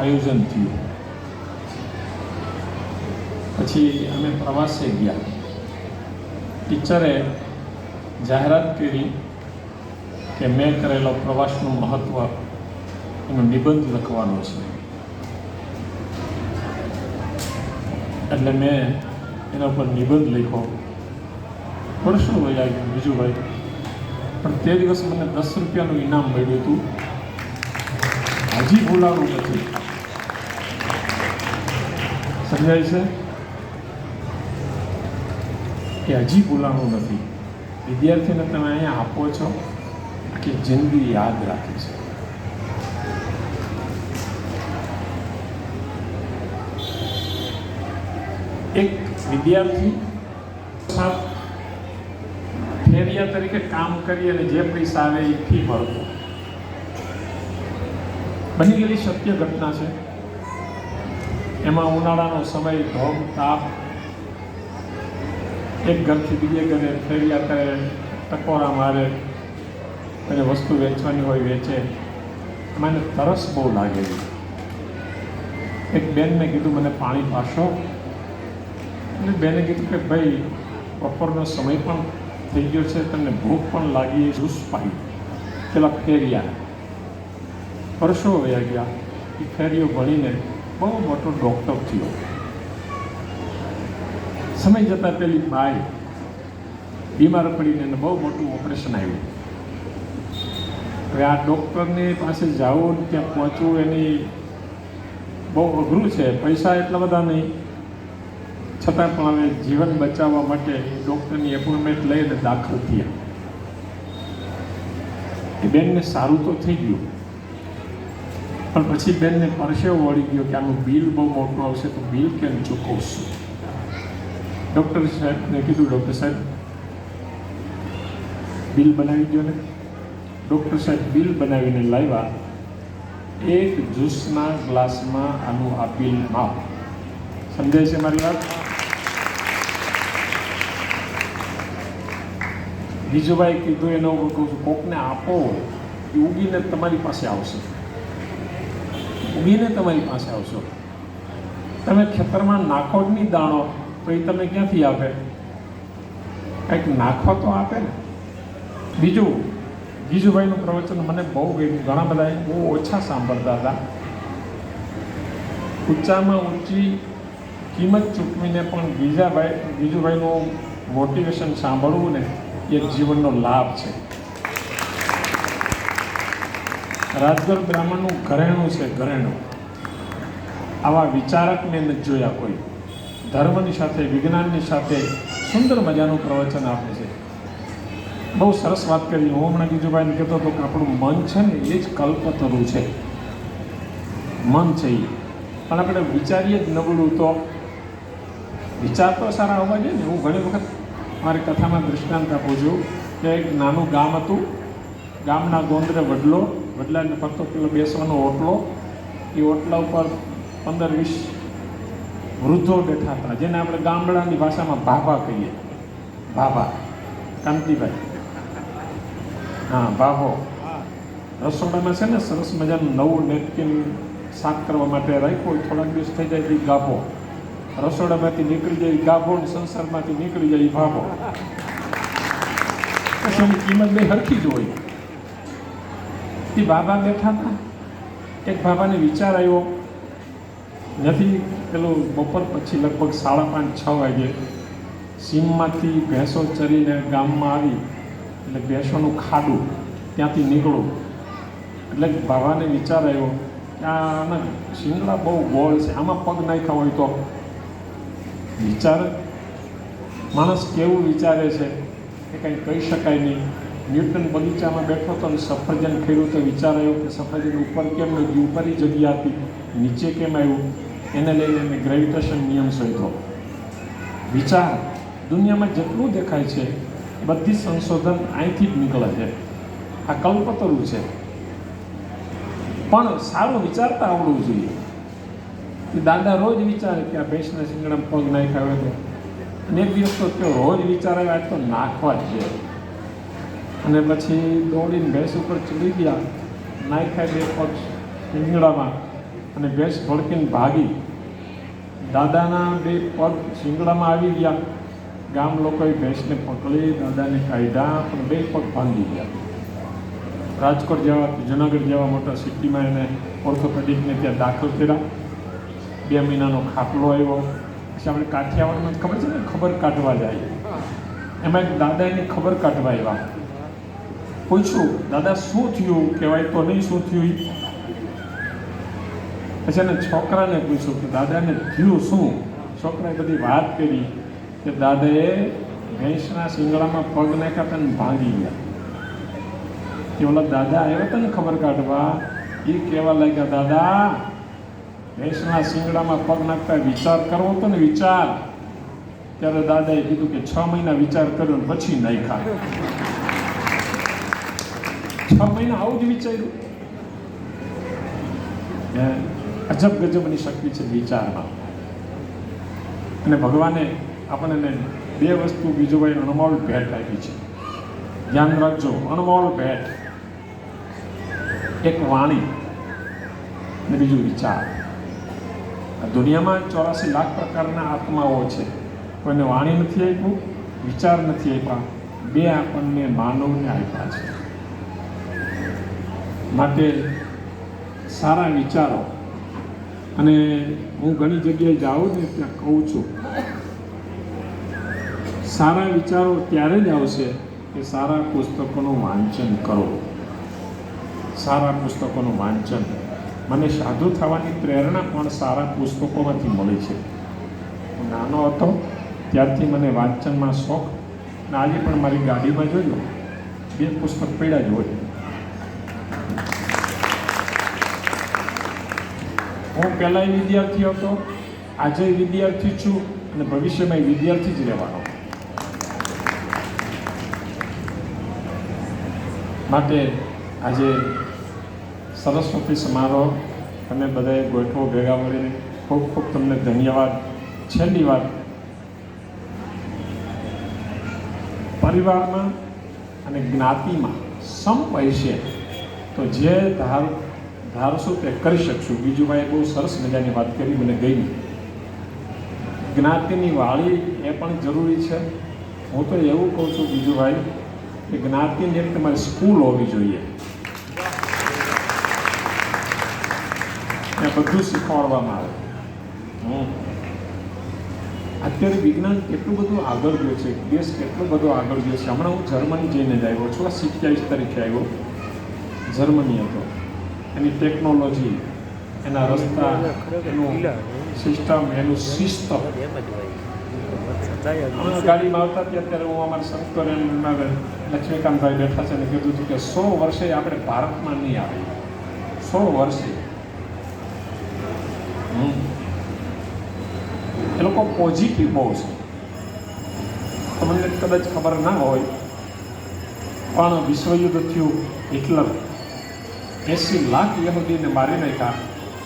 આયોજન થયું. પછી અમે પ્રવાસે ગયા. ટીચરે જાહેરાત કરી કે મેં કરેલો પ્રવાસનું મહત્ત્વ એનો નિબંધ લખવાનો છે. એટલે મેં એના ઉપર નિબંધ લખ્યો. પણ શું વયા આવ્યું બીજું ભાઈ પણ તે દિવસ મને દસ રૂપિયાનું ઇનામ મળ્યું હતું. હજી ભૂલાવું નથી. સમજાય છે? કે હજી ભૂલાણું નથી. વિદ્યાર્થીને તમે અહીંયા આપો છો કે જિંદગી યાદ રાખે છે. એક વિદ્યાર્થી ફેરિયા તરીકે કામ કરી અને જે પૈસા આવે એ ફી ભરતો. બની ગયેલી સત્ય ઘટના છે. એમાં ઉનાળાનો સમય ધોમ તાપ, એક ઘરથી બીજે ઘરે ફેરિયા કરે, ટકોરા મારે અને વસ્તુ વેચવાની હોય વેચે. મને તરસ બહુ લાગેલી એક બેનને કીધું, મને પાણી પાશો. અને બેને કીધું કે, ભાઈ, બપોરનો સમય પણ થઈ ગયો છે, તમને ભૂખ પણ લાગી એ જ્યુસ પાઈ પેલા ફેરિયા. વર્ષો વયા ગયા. એ ફેરીઓ ભણીને બહુ મોટો ડૉક્ટર થયો. સમય જતાં પેલી બાઈ બીમાર પડીને એને બહુ મોટું ઓપરેશન આવ્યું. હવે આ ડૉક્ટરને પાસે જવું ને ત્યાં પહોંચવું એની બહુ અઘરું છે. પૈસા એટલા બધા નહીં. છતાં પણ હવે જીવન બચાવવા માટે ડૉક્ટરની એપોઇન્ટમેન્ટ લઈને દાખલ થયા. એ બેનને સારું તો થઈ ગયું. પણ પછી બેનને પરસેવો વળી ગયો કે આનું બિલ બહુ મોટું આવશે તો બિલ કેમ ચૂકવશું? ડૉક્ટર સાહેબને કીધું, ડૉક્ટર સાહેબ, બિલ બનાવી દો ને. ડૉક્ટર સાહેબ બિલ બનાવીને લાવ્યા. એક જ્યુસના ગ્લાસમાં આનું આ બિલ માપ. સમજાય છે મારી વાત? બીજું ભાઈ કીધું એનો કહું છું કોકને આપો, એ ઉગીને તમારી પાસે આવશે. ઉગીને તમારી પાસે આવશો. તમે ખેતરમાં નાખો જ નહીં દાણો, તો એ તમે ક્યાંથી આપે? કંઈક નાખો તો આપે ને. બીજું ગીજુભાઈનું પ્રવચન મને બહુ ગયું ઘણા બધા બહુ ઓછા સાંભળતા હતા. ઊંચામાં ઊંચી કિંમત ચૂકવીને પણ ગીજાભાઈ ગીજુભાઈનું મોટિવેશન સાંભળવું ને એ જીવનનો લાભ છે. રાજગઢ બ્રાહ્મણનું ઘરેણું છે ઘરેણું. આવા વિચારક મેં નથી જોયા કોઈ. ધર્મની સાથે, વિજ્ઞાનની સાથે સુંદર મજાનું પ્રવચન આપે છે. બહુ સરસ વાત કરી. હું હમણાં ગીજુભાઈને કહેતો હતો કે આપણું મન છે ને એ જ કલ્પતરું છે. મન છે એ. પણ આપણે વિચારીએ જ નબળું તો. વિચાર તો સારા હોવા જોઈએ ને. હું ઘણી વખત મારી કથામાં દૃષ્ટાંત આપું છું કે એક નાનું ગામ હતું. ગામના ગોંદરે વડલો વડલાને ફરતો પેલો બેસવાનો ઓટલો એ ઓટલા ઉપર પંદર વીસ વૃદ્ધો બેઠા હતા, જેને આપણે ગામડાની ભાષામાં ભાભા કહીએ. ભાભા, કાંતિભાઈ. હા, ભાભો. રસોડામાં છે ને સરસ મજાનું નવું નેપકિન સાફ કરવા માટે રાખ્યું થોડાક દિવસ થઈ જાય એ ગાભો. રસોડામાંથી નીકળી જાય ગાભો ને સંસારમાંથી નીકળી જાય ભાભો. કિંમત બે હરખી જ હોય. એ બાબા બેઠા હતા. એક બાબાને વિચાર આવ્યો, નથી, પેલું બપોર પછી લગભગ સાડા પાંચ, છ વાગે સીમમાંથી ભેંસો ચરીને ગામમાં આવી એટલે ભેંસોનું ખાડું ત્યાંથી નીકળું એટલે બાબાને વિચાર આવ્યો કે આના શિંગડા બહુ ગોળ છે, આમાં પગ નાખ્યા હોય તો. વિચાર, માણસ કેવું વિચારે છે એ કંઈ કહી શકાય નહીં. ન્યૂટન બગીચામાં બેઠો હતો અને સફરજન ખેડ્યું તો વિચાર આવ્યો કે સફરજન ઉપર કેમ ન ઉપરની જગ્યા હતી નીચે કેમ આવ્યું? એને લઈને મેં ગ્રેવિટેશન નિયમ શોધ્યો. વિચાર, દુનિયામાં જેટલું દેખાય છે, બધી સંશોધન અહીંથી જ નીકળે છે. આ કલ્પતરું છે. પણ સારું વિચારતા આવડવું જોઈએ. એ દાદા રોજ વિચારે કે આ ભેંસના શિંગડામાં પગ નાખ્યા હોય અને એક દિવસ તો રોજ વિચારે, આ તો નાખવા જ છે. અને પછી દોડીને ભેંસ ઉપર ચડી ગયા. નાખ્યા બે પગ શિંગડામાં અને ભેંસ ભડકીને ભાગી. દાદાના બે પગ શિંગડામાં આવી ગયા. ગામ લોકોએ ભેંસને પકડી દાદાને કાઢ્યા પણ બે પગ ભાંગી ગયા. રાજકોટ જેવા જુનાગઢ જેવા મોટા સિટીમાં એને ઓર્થોપેડિકને ત્યાં દાખલ કર્યા. બે મહિનાનો ખાટલો આવ્યો. પછી આપણે કાઠિયાવાડમાં ખબર છે ને ખબર કાઢવા જાય. એમાં એક દાદા એની ખબર કાઢવા આવ્યા. પૂછ્યું દાદા, શું થયું? કહેવાય તો નહીં, શું થયું પછી એને છોકરાને પૂછ્યું કે, દાદાને થયું શું? છોકરાએ બધી વાત કરી કે, દાદાએ ભેંસના શિંગડામાં પગ નાખ્યા હતા ભાંગી ગયા. કે ઓલા દાદા આવ્યા હતા ને ખબર કાઢવા એ કહેવા લાગ્યા, દાદા, ભેંસના શિંગડામાં પગ નાખતા વિચાર કરવો હતો ને વિચાર. ત્યારે દાદાએ કીધું કે, છ મહિના વિચાર કર્યો પછી નાખ્યા. છ મહિના આવું જ વિચાર્યું. અજબ ગજબની શક્તિ છે વિચારમાં. અને ભગવાને આપણને બે વસ્તુ બીજો ભાઈ અણમોલ ભેટ આપી છે. ધ્યાન રાખજો, અણમોલ ભેટ. એક વાણી અને બીજું વિચાર. દુનિયામાં ચોરાસી લાખ પ્રકારના આત્માઓ છે. કોઈને વાણી નથી આપ્યું વિચાર નથી આપ્યા બે આપણને માનવને આપ્યા છે. માટે સારા વિચારો. અને હું ઘણી જગ્યાએ જાઉં ને ત્યાં કહું છું, સારા વિચારો ત્યારે જ આવશે કે સારા પુસ્તકોનું વાંચન કરો. સારા પુસ્તકોનું વાંચન. મને સાધુ થવાની પ્રેરણા પણ સારા પુસ્તકોમાંથી મળે છે. હું નાનો હતો, ત્યારથી મને વાંચનમાં શોખ. અને આજે પણ મારી ગાડીમાં જોયું બે પુસ્તક પડ્યા જ હોય. હું પહેલાંય વિદ્યાર્થી હતો, આજે વિદ્યાર્થી છું અને ભવિષ્યમાં વિદ્યાર્થી જ રહેવાનો માટે આજે સરસ્વતી સમારોહ તમે બધાએ ગોઠવો ભેગા મળીને. ખૂબ ખૂબ તમને ધન્યવાદ. છેલ્લી વાત પરિવારમાં અને જ્ઞાતિમાં સમ છે તો જે ધાર ધારશું તે કરી શકશું. બીજું ભાઈ બહુ સરસ મજાની વાત કરી, મને ગઈ જ્ઞાતિની વાળી એ પણ જરૂરી છે. હું તો એવું કહું છું બીજું ભાઈ કે જ્ઞાતિની એક તમારી સ્કૂલ હોવી જોઈએ. ત્યાં બધું શીખવાડવામાં આવે. અત્યારે વિજ્ઞાન કેટલું બધું આગળ ગયું છે, દેશ કેટલો બધો આગળ ગયો છે. હમણાં હું જર્મની જઈને જ આવ્યો છું. આ સિત્યાવીસ તારીખે આવ્યો. જર્મની હતો. એની ટેકનોલોજી એના રસ્તા, એનું સિસ્ટમ એનું શિસ્ત ગાડીમાં આવતા હતી અત્યારે હું અમારા મારા લક્ષ્મીકાંતભાઈ બેઠા છે ને કીધું હતું કે સો વર્ષે આપણે ભારતમાં નહીં આવે સો વર્ષે. એ લોકો પોઝિટિવ બહુ છે. તમને કદાચ ખબર ના હોય, પણ વિશ્વયુદ્ધ થયું હિટલર. એંસી લાખ યહૂદીને મારી નાખ્યા.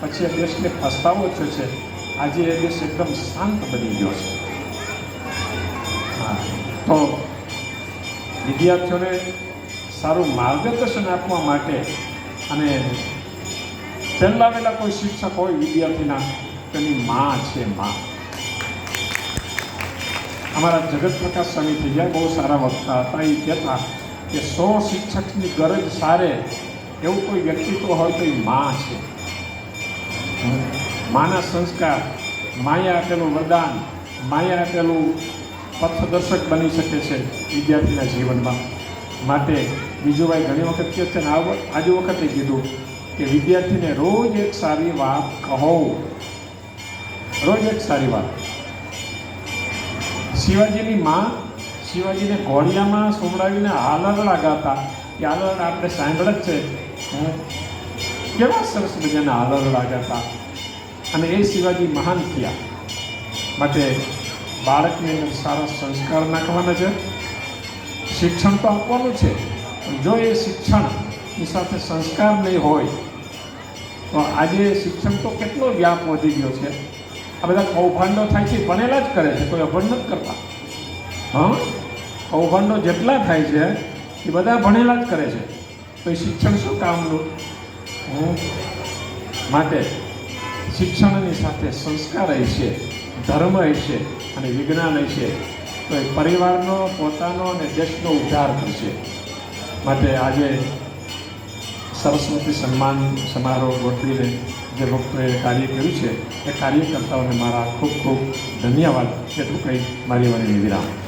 પછી એ દેશને પસ્તાવો થયો છે. આજે એ દેશ એકદમ શાંત બની ગયો છે. હા. તો વિદ્યાર્થીઓને સારું માર્ગદર્શન આપવા માટે અને પહેલાં પહેલાં કોઈ શિક્ષક હોય વિદ્યાર્થીના, તેની માં છે માં. અમારા જગત પ્રકાશ સ્વામી થઈ ગયા. બહુ સારા વક્તા હતા. એ કહેતા કે સો શિક્ષકની ગરજ સારે એવું કોઈ વ્યક્તિત્વ હોય તો એ મા છે. માના સંસ્કાર, માયા આપેલું વરદાન, માયા આપેલું પથદર્શક બની શકે છે વિદ્યાર્થીના જીવનમાં. માટે બીજું ભાઈ ઘણી વખત કહે છે ને, આ આજે વખતે કીધું કે વિદ્યાર્થીને રોજ એક સારી વાત કહો. રોજ એક સારી વાત. શિવાજીની માં શિવાજીને ઘોડિયામાં સોમડાવીને હાલરડા ગાતા. હાલરડા આપણે સાંભળે જ છે. કેવા સરસ મજાના આલોર લાગ્યા હતા. અને એ શિવાજી મહાન થયા. માટે બાળકની અંદર સારા સંસ્કાર નાખવાના છે. શિક્ષણ તો આપવાનું છે. જો એ શિક્ષણની સાથે સંસ્કાર નહીં હોય, તો આજે શિક્ષણ તો કેટલો વ્યાપ વધી ગયો છે. આ બધા કૌભાંડો થાય છે ભણેલા જ કરે છે, કોઈ અભણ નથી કરતા. હં? કૌભાંડો જેટલા થાય છે એ બધા ભણેલા જ કરે છે. તો એ શિક્ષણ શું કામનું હું માટે શિક્ષણની સાથે સંસ્કાર હશે ધર્મ હશે અને વિજ્ઞાન છે. તો એ પરિવારનો, પોતાનો અને દેશનો ઉદ્ધાર થશે માટે આજે સરસ્વતી સન્માન સમારોહ ગોઠવીને જે ભક્તોએ કાર્ય કર્યું છે, એ કાર્યકર્તાઓને મારા ખૂબ ખૂબ ધન્યવાદ. એટલું કંઈ મારી મને વિરામ.